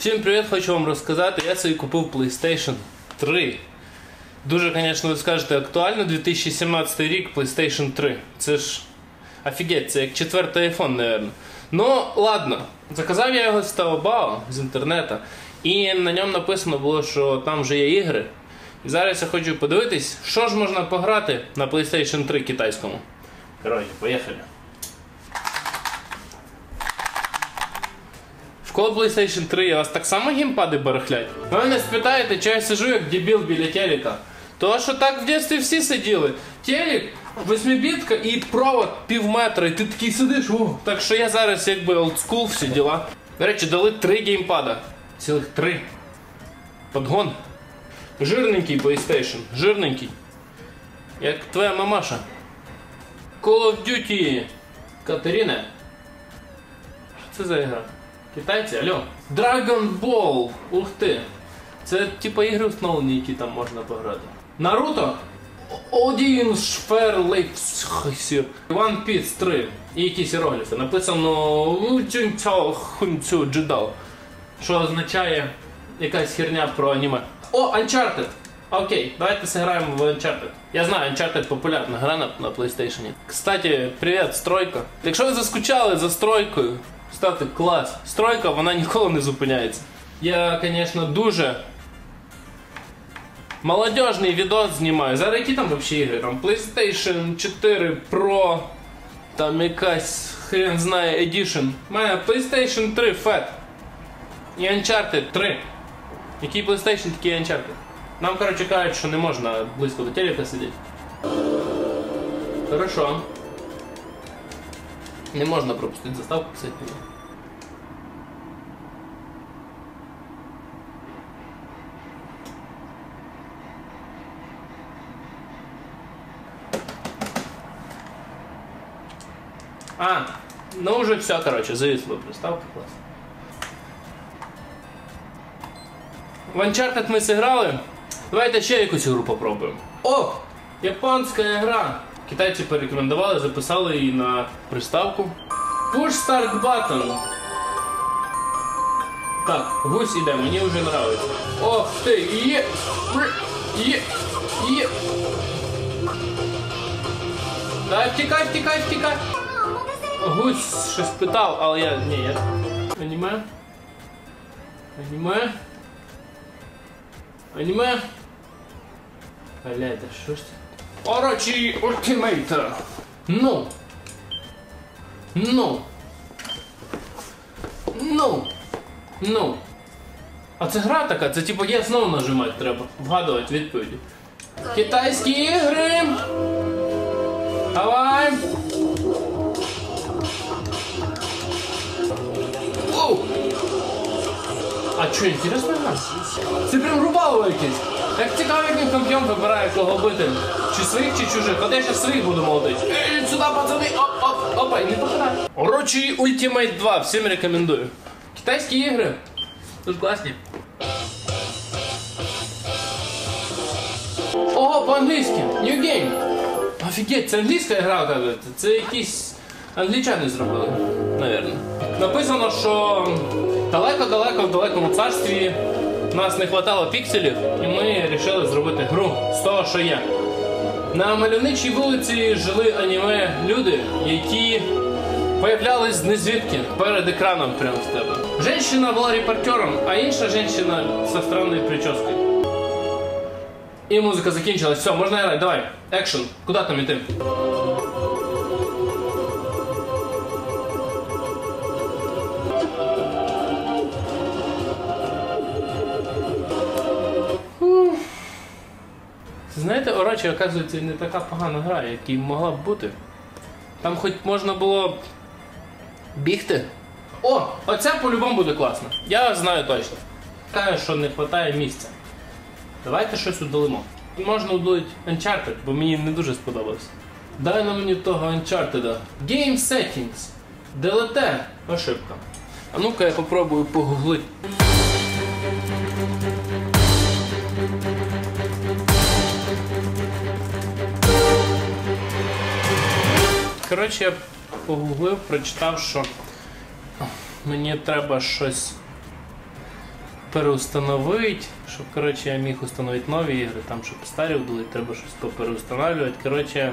Всім привіт, хочу вам розказати. Я собі купив PlayStation 3. Дуже, звісно, ви скажете, актуально 2017 рік PlayStation 3. Це ж офігеть, це як четвертий iPhone, напевно. Ну, ладно. Заказав я його з Taobao, з інтернету. І на ньому написано було, що там вже є ігри. І зараз я хочу подивитись, що ж можна пограти на PlayStation 3 китайському. Коротше, поїхали. В кого PlayStation 3 у вас так само геймпади барахлять? Ви мене спитаєте, чи я сижу як дебіл біля телека. То що так в дитинстві всі сиділи. Телек, восьмибітка і провод пів метра, і ти такий сидиш, о. Так що я зараз якби олдскул, всі діла. До речі, дали три геймпада. Цілих три. Подгон. Жирненький PlayStation, жирненький. Як твоя мамаша. Call of Duty. Катерина. Що це за ігра? Китайці, алло. Dragon Ball! Ух ти! Це типа ігри встановлені, які там можна пограти. Наруто? Один Шферлейпсхсі. One Piece 3. І якісь іерогліфи. Написано «Учунцяо хунцю джедал. Що означає якась херня про аніме. О, Uncharted! Окей, давайте зіграємо в Uncharted. Я знаю, Uncharted популярна гра на, на PlayStation. Кстати, привіт, стройка. Якщо ви заскучали за стройкою, ставте клас. Стройка, вона ніколи не зупиняється. Я, звісно, дуже молодіжний відос знімаю. Зараз які там взагалі ігри? Там PlayStation 4 Pro, там якась хрен знає Edition. У мене PlayStation 3 Fat. І Uncharted 3. Який PlayStation, такий Uncharted. Нам, коротше, кажуть, що не можна близько до телека сидіти. Хорошо. Не можна пропустити заставку, кстати. А, ну уже все, короче, зависло приставка класс. В Uncharted ми зіграли. Давайте ще якусь гру попробуємо. О! Японська гра. Китайці порекомендували, записали її на приставку. Push Start Button. Так, гусь іде, мені вже нравиться. Ох ти, є! Є! Є! Так, втікай, втікай, втікай! Гусь щось питав, але я. Ні, я. Аніме? Аніме? Аніме? Бля, да що ж це? Орочі ультимейта! Ну! Ну! Ну! Ну! А це гра така, це типу є знову нажимати треба. Вгадувати відповіді. Китайські ігри! Давай! Оу! А що, інтересно гра? Це прям рубало якесь. Як цікаво, як він кампіон вибирає кого бити. Чи своїх, чи чужих. От я ще своїх буду молотити. Ей, Сюди, пацани! Оп, оп, опа, і не попадає. Орочі Ultimate 2, всім рекомендую. Китайські ігри. Дуже класні. Ого, по-англійськи. New Game. Офігеть, це англійська гра, кажуть. Це якісь англічани зробили, навірно. Написано, що далеко-далеко в далекому царстві нас не вистачало пікселів, і ми вирішили зробити гру з того, що є. На мальовничій вулиці жили аніме люди, які появлялись незвідки перед екраном прямо в тебе. Женщина була репортером, а інша женщина зі странною прическою. І музика закінчилась. Все, можна грати, давай. Екшн. Куди там іти? Знаєте, Орочі, оказується, не така погана гра, як і могла б бути. Там хоч можна було бігти. О, оця по-любому буде класно. Я знаю точно. Каже, що не вистачає місця. Давайте щось удалимо. Можна удалити Uncharted, бо мені не дуже сподобалось. Дай на мені того Uncharted. Game Settings. DLT. Ошибка. А ну-ка я попробую погуглити. Коротше, я погуглив, прочитав, що мені треба щось переустановити, щоб коротше, я міг установити нові ігри, там щоб старі вдали, треба щось попереустанавлювати. Коротше,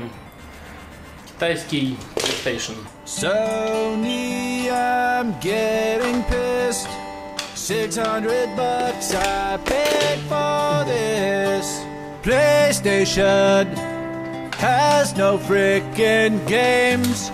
китайський PlayStation. Sony, I'm getting pissed. 600 bucks I paid for this. PlayStation has no freaking games.